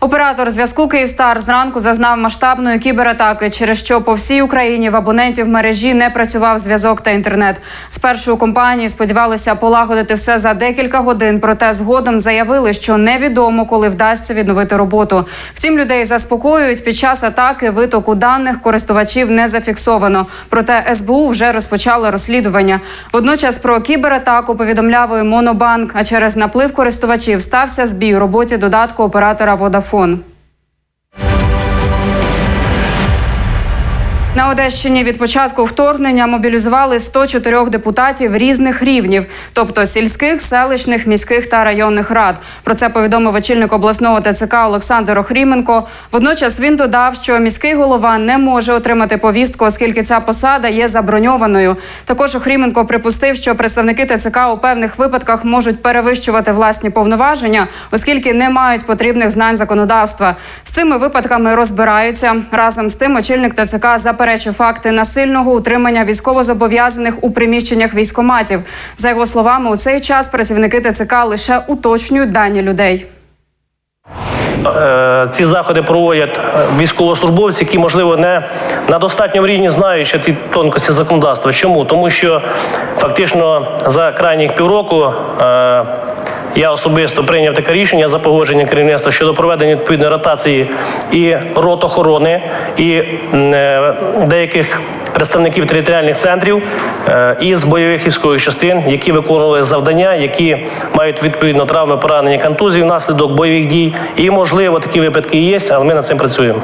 Оператор зв'язку Київстар зранку зазнав масштабної кібератаки, через що по всій Україні в абонентів мережі не працював зв'язок та інтернет. Спершу компанії сподівалися полагодити все за декілька годин, проте згодом заявили, що невідомо, коли вдасться відновити роботу. Втім, людей заспокоюють. Під час атаки витоку даних користувачів не зафіксовано. Проте СБУ вже розпочало розслідування. Водночас про кібератаку повідомляв і Монобанк. А через наплив користувачів стався збій у роботі додатку оператора Водафон телефон. На Одещині від початку вторгнення мобілізували 104 депутатів різних рівнів, тобто сільських, селищних, міських та районних рад. Про це повідомив очільник обласного ТЦК Олександр Охріменко. Водночас він додав, що міський голова не може отримати повістку, оскільки ця посада є заброньованою. Також Охріменко припустив, що представники ТЦК у певних випадках можуть перевищувати власні повноваження, оскільки не мають потрібних знань законодавства. З цими випадками розбираються. Разом з тим, очільник ТЦК заперечив факти насильного утримання військовозобов'язаних у приміщеннях військоматів. За його словами, у цей час працівники ТЦК лише уточнюють дані людей. Е, Ці заходи проводять е, військовослужбовці, які, можливо, не на достатньому рівні знають ще ті тонкості законодавства. Чому? Тому що фактично за крайніх півроку е, я особисто прийняв таке рішення за погодження керівництва щодо проведення відповідної ротації і рот охорони, і е, деяких представників територіальних центрів е, із бойових військових частин, які виконували завдання, які мають відповідно травми, поранення, контузії внаслідок бойових дій. І можливо такі випадки є, але ми над цим працюємо.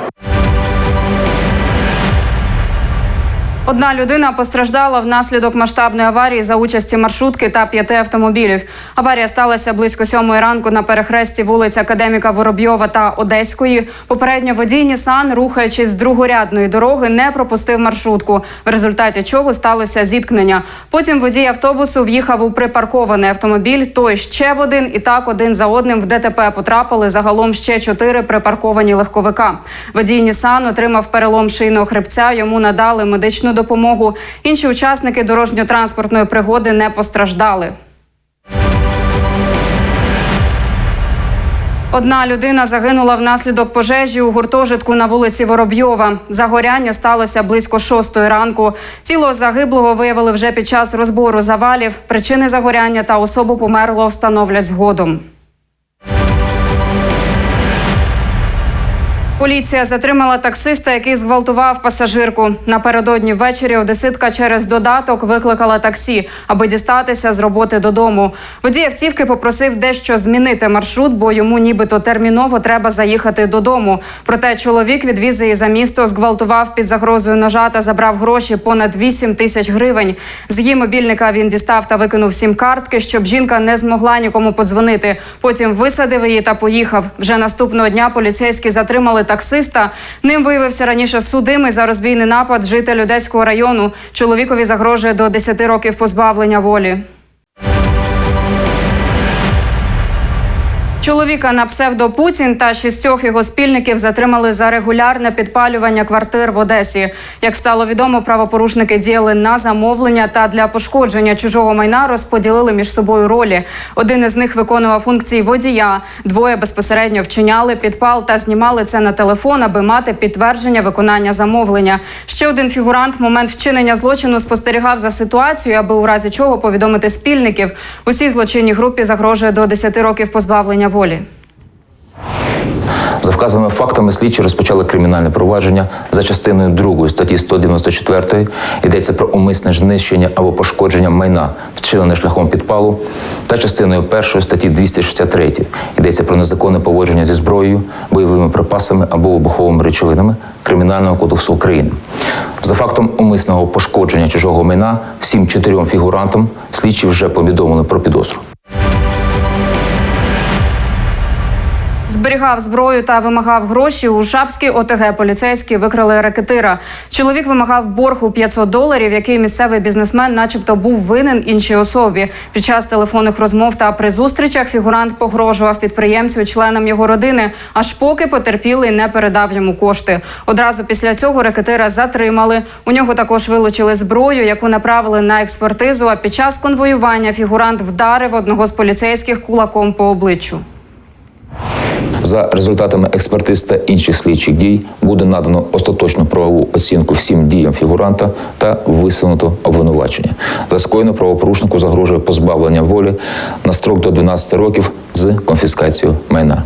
Одна людина постраждала внаслідок масштабної аварії за участі маршрутки та п'яти автомобілів. Аварія сталася близько сьомої ранку на перехресті вулиць Академіка Воробйова та Одеської. Попередньо водій Нісан, рухаючись з другорядної дороги, не пропустив маршрутку, в результаті чого сталося зіткнення. Потім водій автобусу в'їхав у припаркований автомобіль. Той ще в один, і так один за одним в ДТП потрапили загалом ще чотири припарковані легковика. Водій Нісан отримав перелом шийного хребця. Йому надали медичну допомогу. Інші учасники дорожньо-транспортної пригоди не постраждали. Одна людина загинула внаслідок пожежі у гуртожитку на вулиці Воробйова. Загоряння сталося близько шостої ранку. Тіло загиблого виявили вже під час розбору завалів. Причини загоряння та особу померлого встановлять згодом. Поліція затримала таксиста, який зґвалтував пасажирку. Напередодні ввечері одеситка через додаток викликала таксі, аби дістатися з роботи додому. Водій автівки попросив дещо змінити маршрут, бо йому нібито терміново треба заїхати додому. Проте чоловік відвіз її за місто, зґвалтував під загрозою ножа та забрав гроші понад 8 тисяч гривень. З її мобільника він дістав та викинув сім картки, щоб жінка не змогла нікому подзвонити. Потім висадив її та поїхав. Вже наступного дня поліцейські затримали таксиста. Ним виявився раніше судимий за розбійний напад житель Одеського району. Чоловікові загрожує до 10 років позбавлення волі. Чоловіка на псевдо Путін та шістьох його спільників затримали за регулярне підпалювання квартир в Одесі. Як стало відомо, правопорушники діяли на замовлення та для пошкодження чужого майна розподілили між собою ролі. Один із них виконував функції водія. Двоє безпосередньо вчиняли підпал та знімали це на телефон, аби мати підтвердження виконання замовлення. Ще один фігурант в момент вчинення злочину спостерігав за ситуацією, аби у разі чого повідомити спільників. Усій злочинній групі загрожує до 10 років позбавлення волі. За вказаними фактами слідчі розпочали кримінальне провадження за частиною 2 статті 194 йдеться про умисне знищення або пошкодження майна, вчинене шляхом підпалу, та частиною 1 статті 263 йдеться про незаконне поводження зі зброєю, бойовими припасами або вибуховими речовинами Кримінального кодексу України. За фактом умисного пошкодження чужого майна всім чотирьом фігурантам слідчі вже повідомили про підозру. Зберігав зброю та вимагав гроші. У Шапській ОТГ поліцейські викрили ракетира. Чоловік вимагав борг у 500 доларів, який місцевий бізнесмен, начебто, був винен іншій особі. Під час телефонних розмов та при зустрічах фігурант погрожував підприємцю членам його родини, аж поки потерпілий не передав йому кошти. Одразу після цього ракетира затримали. У нього також вилучили зброю, яку направили на експертизу. А під час конвоювання фігурант вдарив одного з поліцейських кулаком по обличчю. За результатами експертиз та інших слідчих дій буде надано остаточну правову оцінку всім діям фігуранта та висунуто обвинувачення. За скоєно правопорушнику загрожує позбавлення волі на строк до 12 років з конфіскацією майна.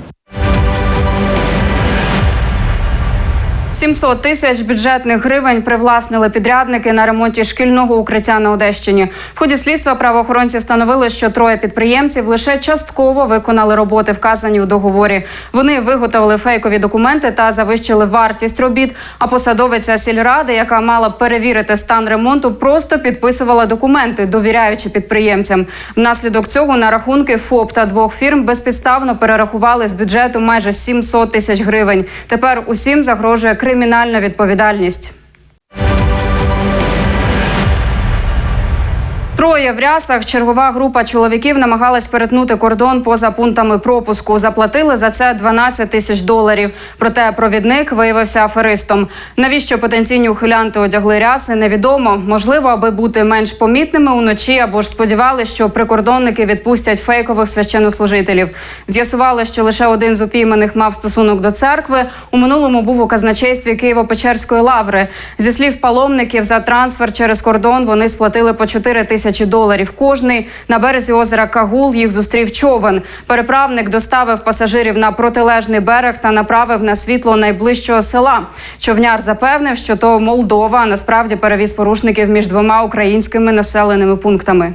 700 тисяч бюджетних гривень привласнили підрядники на ремонті шкільного укриття на Одещині. В ході слідства правоохоронці встановили, що троє підприємців лише частково виконали роботи, вказані у договорі. Вони виготовили фейкові документи та завищили вартість робіт. А посадовиця сільради, яка мала перевірити стан ремонту, просто підписувала документи, довіряючи підприємцям. Внаслідок цього на рахунки ФОП та двох фірм безпідставно перерахували з бюджету майже 700 тисяч гривень. Тепер усім загрожує кримінальна відповідальність. Троє в рясах. Чергова група чоловіків намагалась перетнути кордон поза пунктами пропуску. Заплатили за це 12 тисяч доларів. Проте провідник виявився аферистом. Навіщо потенційні ухилянти одягли ряси? Невідомо. Можливо, аби бути менш помітними уночі, або ж сподівалися, що прикордонники відпустять фейкових священнослужителів. З'ясували, що лише один з упійманих мав стосунок до церкви. У минулому був у казначействі Києво-Печерської лаври. Зі слів паломників, за трансфер через кордон вони сплатили по 4 тисячі доларів кожний. На березі озера Кагул їх зустрів човен. Переправник доставив пасажирів на протилежний берег та направив на світло найближчого села. Човняр запевнив, що то Молдова, насправді перевіз порушників між двома українськими населеними пунктами.